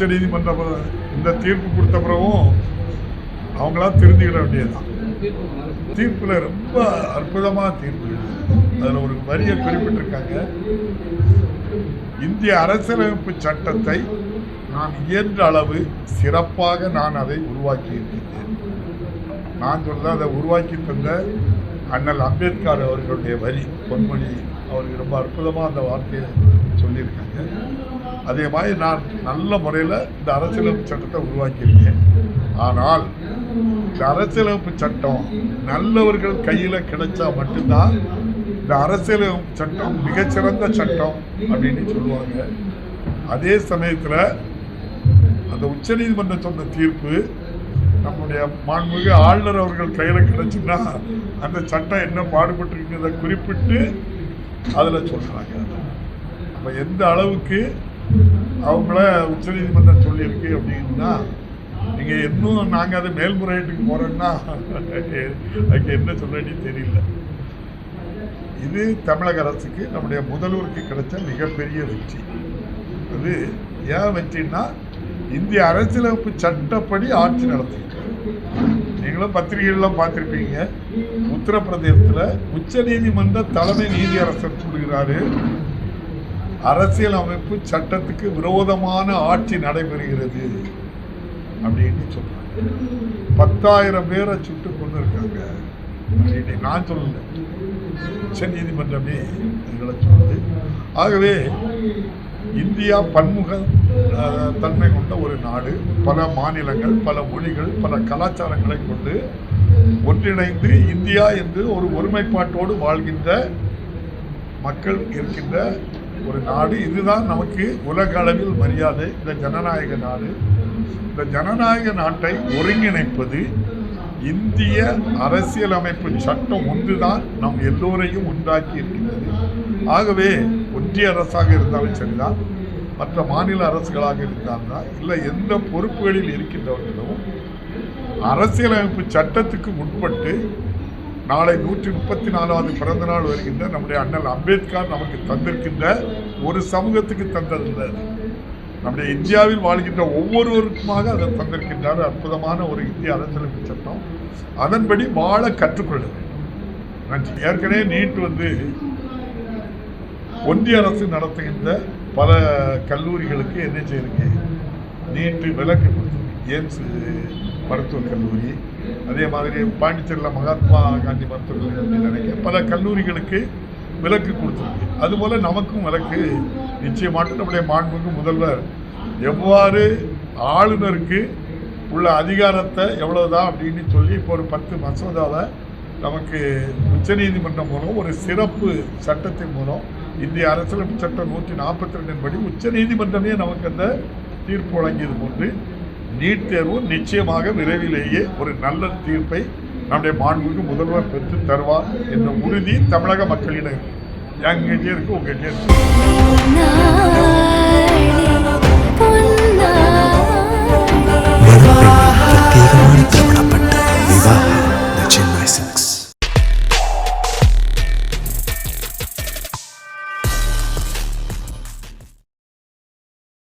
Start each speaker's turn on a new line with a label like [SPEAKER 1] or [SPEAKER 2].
[SPEAKER 1] உச்ச நீதிமன்ற இந்த தீர்ப்பு கொடுத்த பிறகும் அவங்களா திருந்திக்கிட வேண்டியதுதான். தீர்ப்பில் ரொம்ப அற்புதமாக தீர்ப்பு அதில் ஒரு வரியை குறிப்பிட்டிருக்காங்க. இந்திய அரசியலமைப்பு சட்டத்தை நான் இயன்ற அளவு சிறப்பாக நான் அதை உருவாக்கி இருக்கின்றேன் நான் சொல்ல அதை உருவாக்கி தந்த அண்ணல் அம்பேத்கர் அவர்களுடைய வரி பொன்மொழி அவருக்கு ரொம்ப அற்புதமாக அந்த வார்த்தையை சொல்லியிருக்காங்க. அதே மாதிரி நான் நல்ல முறையில் இந்த அரசியலமைப்பு சட்டத்தை உருவாக்கியிருக்கேன். ஆனால் இந்த அரசியலமைப்பு சட்டம் நல்லவர்கள் கையில் கிடைச்சா மட்டும்தான் இந்த அரசியலமைப்பு சட்டம் மிகச்சிறந்த சட்டம் அப்படின்னு சொல்லுவாங்க. அதே சமயத்தில் அந்த உச்சநீதிமன்றம் சொன்ன தீர்ப்பு நம்முடைய மாண்புமிகு ஆளுநர் அவர்கள் கையில் கிடைச்சுன்னா அந்த சட்டம் என்ன பாடுபட்டிருக்கிறத குறிப்பிட்டு அதில் சொல்கிறாங்க இப்போ எந்த அளவுக்கு அவங்கள உச்சநீதிமன்றம் சொல்லியிருக்கு அப்படின்னா நீங்கள் இன்னும் நாங்கள் அதை மேல்முறையீட்டுக்கு போகிறோன்னா அதுக்கு என்ன சொல்றேன்னு தெரியல. இது தமிழக அரசுக்கு நம்முடைய முதல்வருக்கு கிடைச்ச மிகப்பெரிய வெற்றி. அது ஏன் வெற்றின்னா இந்திய அரசியலமைப்பு சட்டப்படி ஆட்சி நடத்திட்டு நீங்களும் பத்திரிகைகள்லாம் பார்த்துருப்பீங்க. உத்தரப்பிரதேசத்தில் உச்சநீதிமன்ற தலைமை நீதியரசர் சொல்கிறாரு அரசியலமைப்பு சட்டத்துக்கு விரோதமான ஆட்சி நடைபெறுகிறது அப்படின்னு சொல்றாங்க. பத்தாயிரம் பேரை சுட்டு கொண்டு இருக்காங்க அப்படின்னு நான் சொல்லல. உச்ச நீதிமன்றமே எங்களை சொல்லுது. ஆகவே இந்தியா பன்முக தன்மை கொண்ட ஒரு நாடு. பல மாநிலங்கள் பல மொழிகள் பல கலாச்சாரங்களை கொண்டு ஒன்றிணைந்து இந்தியா என்று ஒரு ஒருமைப்பாட்டோடு வாழ்கின்ற மக்கள் இருக்கின்ற ஒரு நாடு இதுதான் நமக்கு உலக அளவில் மரியாதை. இந்த ஜனநாயக நாடு. இந்த ஜனநாயக நாட்டை ஒருங்கிணைப்பது இந்திய அரசியலமைப்பு சட்டம் ஒன்றுதான் நம் எல்லோரையும் உண்டாக்கி இருக்கின்றது. ஆகவே ஒன்றிய அரசாக இருந்தாலும் சரிதான். மற்ற மாநில அரசுகளாக இருந்தால்தான் இல்லை எந்த பொறுப்புகளில் இருக்கின்றவர்களும் அரசியலமைப்பு சட்டத்துக்கு உட்பட்டு நாளை நூற்றி முப்பத்தி நாலாவது பிறந்த நாள் வருகின்ற நம்முடைய அண்ணல் அம்பேத்கர் நமக்கு தந்திருக்கின்ற ஒரு சமூகத்துக்கு தந்ததில்லை நம்முடைய இந்தியாவில் வாழ்கின்ற ஒவ்வொருவருக்குமாக அதை தந்திருக்கின்றார். அற்புதமான ஒரு இந்திய அரசியலமைப்பு சட்டம். அதன்படி வாழ கற்றுக்கொள்ள நன்றி. ஏற்கனவே நீட் வந்து ஒன்றிய அரசு நடத்துகின்ற பல கல்லூரிகளுக்கு என்ன செய்யுங்க நீட்டு விலக்கு கொடுத்துருக்கு எய்ம்ஸ் மருத்துவக் கல்லூரி அதே மாதிரி பாண்டிச்சேரியில் மகாத்மா காந்தி மருத்துவர்கள் அப்படின்னு நினைக்க பல கல்லூரிகளுக்கு விலக்கு கொடுத்துருக்கு. அதுபோல் நமக்கும் விலக்கு. நிச்சயமாக நம்முடைய மாண்புக்கு முதல்வர் எவ்வாறு ஆளுநருக்கு உள்ள அதிகாரத்தை எவ்வளோதான் அப்படின்னு சொல்லி இப்போ ஒரு பத்து மசோதாவை நமக்கு உச்சநீதிமன்றம் மூலம் ஒரு சிறப்பு சட்டத்தின் மூலம் இந்திய அரசியலமைப்பு சட்டம் நூற்றி நாற்பத்தி ரெண்டின் படி உச்சநீதிமன்றமே நமக்கு அந்த தீர்ப்பு வழங்கியது போன்று நீட் தேர்வு நிச்சயமாக விரைவிலேயே ஒரு நல்ல தீர்ப்பை நம்முடைய மாண்புக்கு முதல்வர் பெற்று தருவார் என்ற உறுதி தமிழக மக்களிடம் எங்கிட்டே இருக்கு உங்ககிட்டே இருக்கு